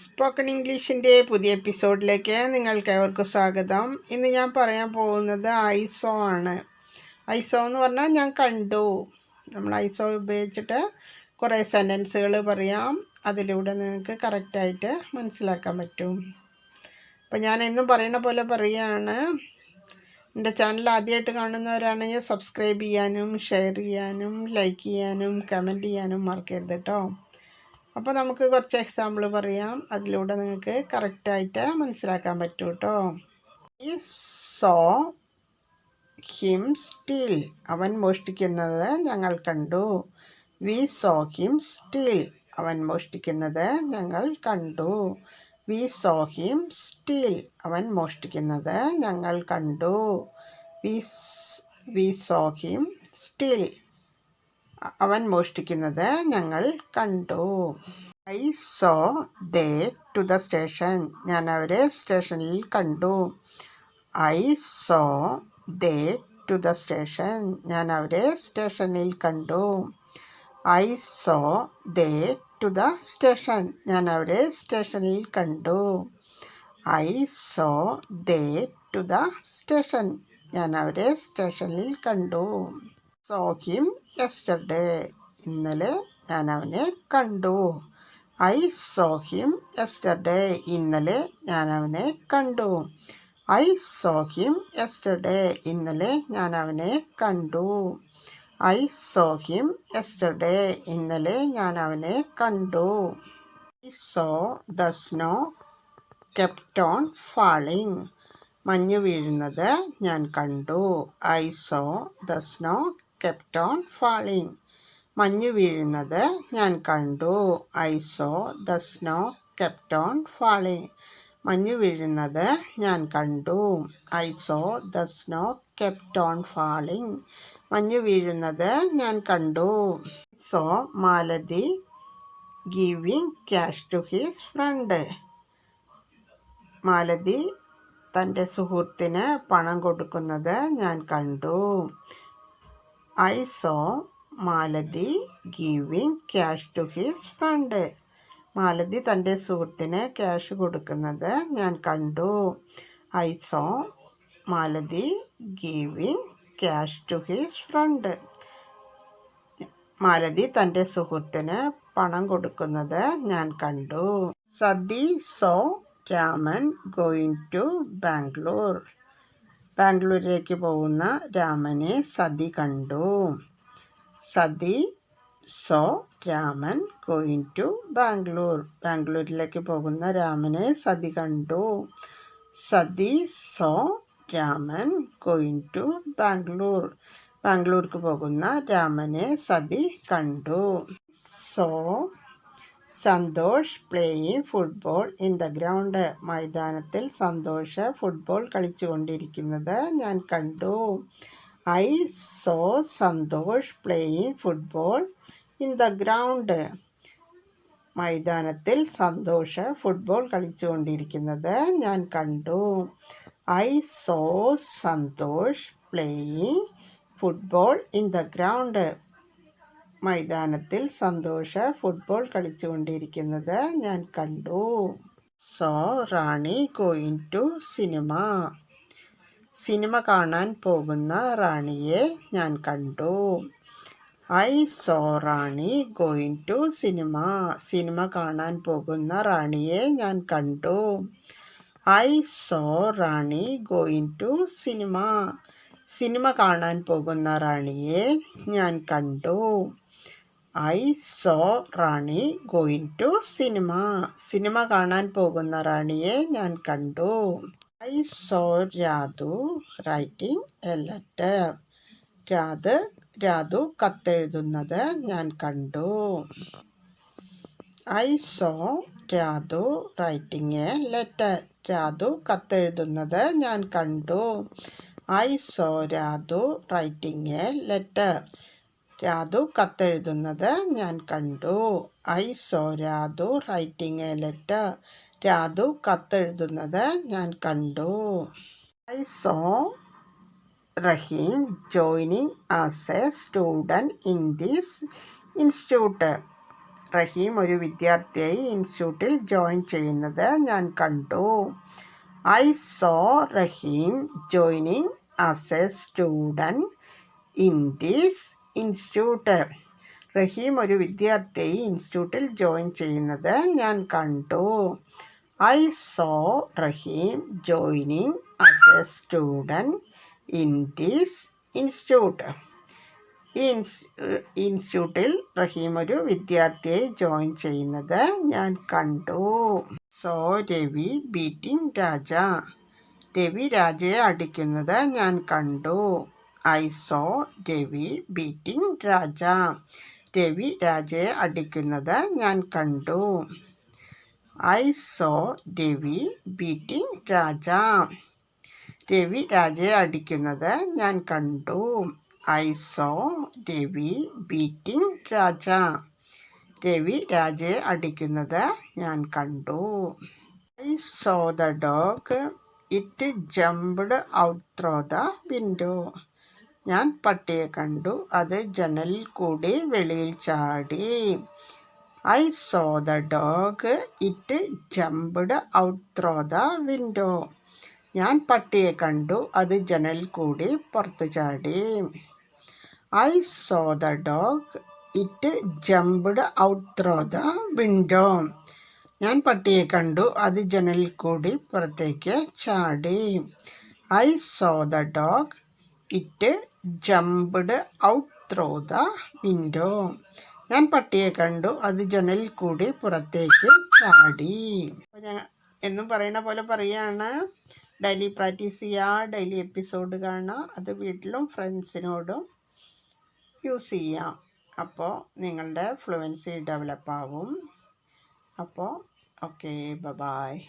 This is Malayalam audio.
സ്പോക്കൺ ഇംഗ്ലീഷിന്റെ പുതിയ എപ്പിസോഡിലേക്ക് നിങ്ങൾക്ക് ഏവർക്കും സ്വാഗതം. ഇന്ന് ഞാൻ പറയാൻ പോകുന്നത് ഐസോ ആണ്. ഐസോ എന്ന് പറഞ്ഞാൽ ഞാൻ കണ്ടു. നമ്മൾ ഐസോ ഉപയോഗിച്ചിട്ട് കുറേ സെന്റൻസുകൾ പറയാം. അതിലൂടെ നിങ്ങൾക്ക് കറക്റ്റായിട്ട് മനസ്സിലാക്കാൻ പറ്റും. അപ്പോൾ ഞാൻ എന്നും പറയുന്ന പോലെ പറയുകയാണ് എന്റെ ചാനൽ ആദ്യമായിട്ട് കാണുന്നവരാണെങ്കിൽ സബ്സ്ക്രൈബ് ചെയ്യാനും ഷെയർ ചെയ്യാനും ലൈക്ക് ചെയ്യാനും കമന്റ് ചെയ്യാനും മറക്കരുത് കേട്ടോ. അപ്പോൾ നമുക്ക് കുറച്ച് എക്സാമ്പിൾ പറയാം. അതിലൂടെ നിങ്ങൾക്ക് കറക്റ്റായിട്ട് മനസ്സിലാക്കാൻ പറ്റും കേട്ടോ ഈ സോ ഹിം സ്റ്റിൽ അവൻ മോഷ്ടിക്കുന്നത് ഞങ്ങൾ കണ്ടു. വി സോ ഹിം സ്റ്റിൽ അവൻ മോഷ്ടിക്കുന്നത് ഞങ്ങൾ കണ്ടു. വി സോ ഹിം സ്റ്റിൽ അവൻ മോഷ്ടിക്കുന്നത് ഞങ്ങൾ കണ്ടു. We we saw him still അവൻ മോഷ്ടിക്കുന്നത് ഞങ്ങൾ കണ്ടു. I saw they to the station ഞാൻ അവരെ സ്റ്റേഷനിൽ കണ്ടു. I saw they to the station ഞാൻ അവരെ സ്റ്റേഷനിൽ കണ്ടു. I saw they to the station ഞാൻ അവരെ സ്റ്റേഷനിൽ കണ്ടു. I saw they to the station ഞാൻ അവരെ സ്റ്റേഷനിൽ കണ്ടു. സോ ഹിം യെസ്റ്റർഡേ ഇന്നലെ ഞാൻ അവനെ കണ്ടു. ഐ സോ ഹിം യെസ്റ്റർഡേ ഇന്നലെ ഞാൻ അവനെ കണ്ടു. ഐ സോ ഹിം യെസ്റ്റർഡേ ഇന്നലെ ഞാൻ അവനെ കണ്ടു. ഐ സോ ഹിം യെസ്റ്റർഡേ ഇന്നലെ ഞാൻ അവനെ കണ്ടു. I saw the snow kept on falling മഞ്ഞ് വീഴുന്നത് ഞാൻ കണ്ടു. I saw the snow kept on falling മഞ്ഞ് വീഴുന്നത് ഞാൻ കണ്ടു. I saw the snow kept on falling മഞ്ഞ് വീഴുന്നത് ഞാൻ കണ്ടു. I saw the snow kept on falling മഞ്ഞ് വീഴുന്നത് ഞാൻ കണ്ടു. So Malathi giving cash to his friend Malathi തന്റെ സുഹൃത്തിന് പണം കൊടുക്കുന്നത് ഞാൻ കണ്ടു. I saw Malathi giving cash to his friend Malathi തന്റെ സുഹൃത്തിന് ക്യാഷ് കൊടുക്കുന്നത് ഞാൻ കണ്ടു. I saw Malathi giving cash to his friend Malathi തന്റെ സുഹൃത്തിന് പണം കൊടുക്കുന്നത് ഞാൻ കണ്ടു. Sathi saw Raman going to Bangalore ബാംഗ്ലൂരിലേക്ക് പോകുന്ന രാമനെ സതി കണ്ടു. Sathi saw Raman going to Bangalore. ബാംഗ്ലൂരിലേക്ക് പോകുന്ന രാമനെ സതി കണ്ടു. Sathi saw Raman going to Bangalore. ബാംഗ്ലൂർക്ക് പോകുന്ന രാമനെ സതി കണ്ടു. So Santhosh playing football in the ground മൈതാനത്തിൽ Santhosh football കളിച്ചുകൊണ്ടിരിക്കുന്നത് ഞാൻ കണ്ടു. I saw Santhosh playing football in the ground മൈതാനത്തിൽ Santhosh football കളിച്ചുകൊണ്ടിരിക്കുന്നത് ഞാൻ കണ്ടു. I saw Santhosh playing football in the ground മൈതാനത്തിൽ Santhosh football കളിച്ചുകൊണ്ടിരിക്കുന്നത് ഞാൻ കണ്ടു. So Rani going to cinema cinema കാണാൻ പോകുന്ന റാണിയെ ഞാൻ കണ്ടു. I saw Rani going to cinema cinema കാണാൻ പോകുന്ന റാണിയെ ഞാൻ കണ്ടു. I saw Rani going to cinema cinema കാണാൻ പോകുന്ന റാണിയെ ഞാൻ കണ്ടു. I saw Rani going to cinema. Cinema കാണാൻ പോകുന്ന റാണിയെ ഞാൻ കണ്ടു. I saw Radhu writing a letter. Radha Radhu കത്തെഴുതുന്നത് ഞാൻ കണ്ടു. I saw Radhu writing a letter. Radhu കത്തെഴുതുന്നത് ഞാൻ കണ്ടു. I saw Radhu writing a letter. Radhu കത്തെഴുതുന്നത് ഞാൻ കണ്ടു. I saw Radhu writing a letter. Radhu കത്തെഴുതുന്നത് ഞാൻ കണ്ടു. I saw Rahim joining as a student in this institute. Rahim ഒരു വിദ്യാർത്ഥിയായി ഇൻസ്റ്റിറ്റ്യൂട്ടിൽ ജോയിൻ ചെയ്യുന്നത് ഞാൻ കണ്ടു. I saw Rahim joining as a student in this institute. Rahim ഒരു വിദ്യാർത്ഥിയായി ഇൻസ്റ്റിറ്റ്യൂട്ടിൽ ജോയിൻ ചെയ്യുന്നത് ഞാൻ കണ്ടു. I saw Rahim joining as a student in this institute. ഈ ഇൻസ്റ്റിറ്റ്യൂട്ടിൽ റഹീം ഒരു വിദ്യാർത്ഥിയെ ജോയിൻ ചെയ്യുന്നത് ഞാൻ കണ്ടു. So Ravi beating Raja. Ravi രാജയെ അടിക്കുന്നത് ഞാൻ കണ്ടു. I saw Ravi beating Raja Ravi രാജയെ അടിക്കുന്നത് ഞാൻ കണ്ടു. I saw Ravi beating Raja Ravi രാജയെ അടിക്കുന്നത് ഞാൻ കണ്ടു. I saw Ravi beating Raja Ravi രാജയെ അടിക്കുന്നത് ഞാൻ കണ്ടു. I saw the dog it jumped out through the window ഞാൻ പട്ടിയെ കണ്ടു. അത് ജനലിൽ കൂടി വെളിയിൽ ചാടി. I saw the dog. It jumped out through the window. ഞാൻ പട്ടിയെ കണ്ടു. അത് ജനലിൽ കൂടി പുറത്തു ചാടി. I saw the dog. It jumped out through the window. ഞാൻ പട്ടിയെ കണ്ടു. അത് ജനലിൽ കൂടി പുറത്തേക്ക് ചാടി. I saw the dog. It jumped out through the window. ഞാൻ പട്ടിയെ കണ്ടു. അത് ജനലിൽ കൂടി പുറത്തേക്ക് ചാടി. എന്നും പറയുന്ന പോലെ പറയാണ്. ഡെയിലി പ്രാക്ടീസ് ചെയ്യുക ഡെയിലി എപ്പിസോഡ് കാണുക അത് വീട്ടിലും ഫ്രണ്ട്സിനോടും യൂസ് ചെയ്യാം. അപ്പോൾ നിങ്ങളുടെ ഫ്ലുവൻസി ഡെവലപ്പ് ആവും അപ്പോൾ ഓക്കെ ബ ബായ്